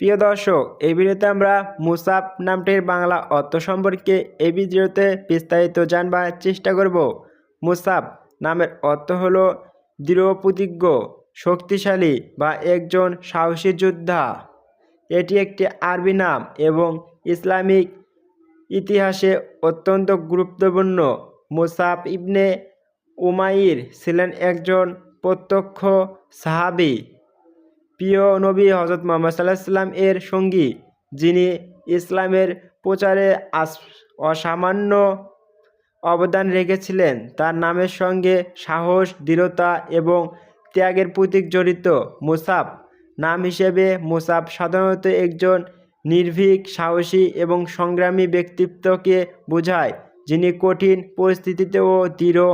প্রিয় দর্শক, এই ভিডিওতে আমরা মুসাফ নামটির বাংলা অর্থ সম্পর্কে এই ভিডিওতে বিস্তারিত জানবার চেষ্টা করব। মুসাফ নামের অর্থ হলো দৃঢ় প্রতিজ্ঞ শক্তিশালী বা একজন সাহসী যোদ্ধা। এটি একটি আরবি নাম এবং ইসলামিক ইতিহাসে অত্যন্ত গুরুত্বপূর্ণ। মুসাফ ইবনে উমাইর ছিলেন একজন প্রত্যক্ষ সাহাবী। প্রিয় নবী হজরত মোহাম্মদ সাল্লাহ সাল্লাম এর সঙ্গী, যিনি ইসলামের প্রচারে অসামান্য অবদান রেখেছিলেন। তার নামের সঙ্গে সাহস, দৃঢ়তা এবং ত্যাগের প্রতীক জড়িত মুসাফ নাম হিসেবে মুসাফ সাধারণত একজন নির্ভীক, সাহসী এবং সংগ্রামী ব্যক্তিত্বকে বোঝায়, যিনি কঠিন পরিস্থিতিতেও দৃঢ়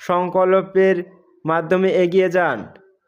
সংকল্পের মাধ্যমে এগিয়ে যান।